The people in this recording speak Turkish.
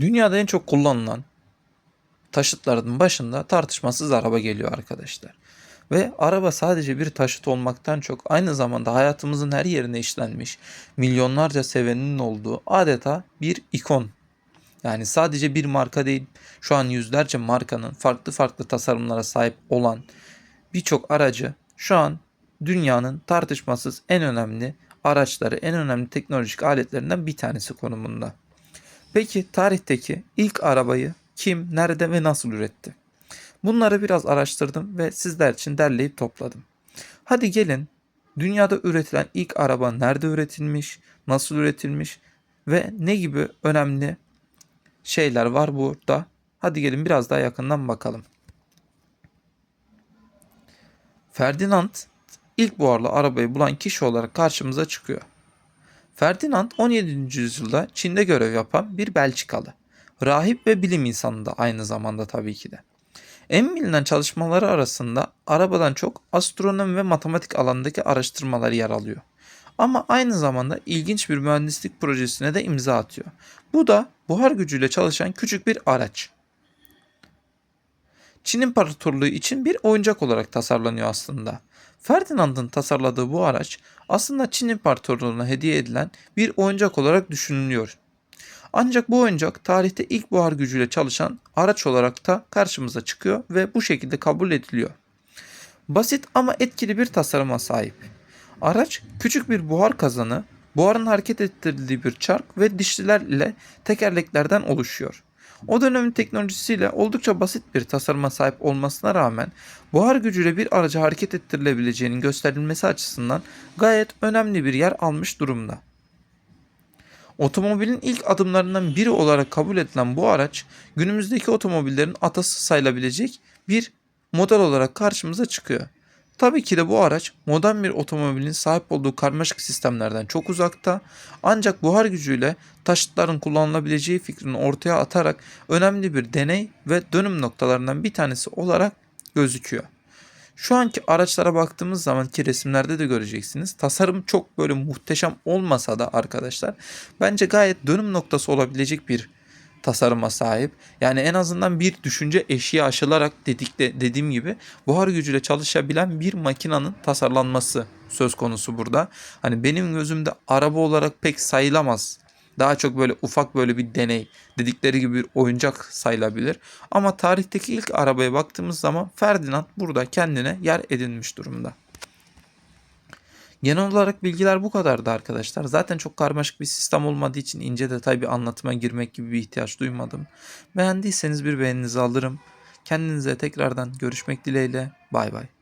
Dünyada en çok kullanılan taşıtların başında tartışmasız araba geliyor arkadaşlar. Ve araba sadece bir taşıt olmaktan çok aynı zamanda hayatımızın her yerine işlenmiş, milyonlarca seveninin olduğu adeta bir ikon. Yani sadece bir marka değil, şu an yüzlerce markanın farklı farklı tasarımlara sahip olan birçok aracı şu an dünyanın tartışmasız en önemli araçları, en önemli teknolojik aletlerinden bir tanesi konumunda. Peki tarihteki ilk arabayı kim, nerede ve nasıl üretti? Bunları biraz araştırdım ve sizler için derleyip topladım. Hadi gelin dünyada üretilen ilk araba nerede üretilmiş, nasıl üretilmiş ve ne gibi önemli şeyler var burada. Hadi gelin biraz daha yakından bakalım. Ferdinand ilk buharlı arabayı bulan kişi olarak karşımıza çıkıyor. Ferdinand 17. yüzyılda Çin'de görev yapan bir Belçikalı. Rahip ve bilim insanı da aynı zamanda tabii ki de. En bilinen çalışmaları arasında arabadan çok astronomi ve matematik alanındaki araştırmalar yer alıyor. Ama aynı zamanda ilginç bir mühendislik projesine de imza atıyor. Bu da buhar gücüyle çalışan küçük bir araç. Çin İmparatorluğu için bir oyuncak olarak tasarlanıyor aslında. Ferdinand'ın tasarladığı bu araç aslında Çin İmparatorluğu'na hediye edilen bir oyuncak olarak düşünülüyor. Ancak bu oyuncak tarihte ilk buhar gücüyle çalışan araç olarak da karşımıza çıkıyor ve bu şekilde kabul ediliyor. Basit ama etkili bir tasarıma sahip. Araç küçük bir buhar kazanı, buharın hareket ettirildiği bir çark ve dişliler ile tekerleklerden oluşuyor. O dönemin teknolojisiyle oldukça basit bir tasarıma sahip olmasına rağmen buhar gücüyle bir aracı hareket ettirilebileceğinin gösterilmesi açısından gayet önemli bir yer almış durumda. Otomobilin ilk adımlarından biri olarak kabul edilen bu araç günümüzdeki otomobillerin atası sayılabilecek bir model olarak karşımıza çıkıyor. Tabii ki de bu araç modern bir otomobilin sahip olduğu karmaşık sistemlerden çok uzakta ancak buhar gücüyle taşıtların kullanılabileceği fikrini ortaya atarak önemli bir deney ve dönüm noktalarından bir tanesi olarak gözüküyor. Şu anki araçlara baktığımız zaman ki resimlerde de göreceksiniz. Tasarım çok böyle muhteşem olmasa da arkadaşlar bence gayet dönüm noktası olabilecek bir tasarıma sahip. Yani en azından bir düşünce eşiği aşılarak dedikle, dediğim gibi buhar gücüyle çalışabilen bir makinanın tasarlanması söz konusu burada. Hani benim gözümde araba olarak pek sayılamaz. Daha çok böyle ufak böyle bir deney dedikleri gibi bir oyuncak sayılabilir. Ama tarihteki ilk arabaya baktığımız zaman Ferdinand burada kendine yer edinmiş durumda. Genel olarak bilgiler bu kadardı arkadaşlar. Zaten çok karmaşık bir sistem olmadığı için ince detay bir anlatıma girmek gibi bir ihtiyaç duymadım. Beğendiyseniz bir beğeninizi alırım. Kendinize tekrardan görüşmek dileğiyle. Bay bay.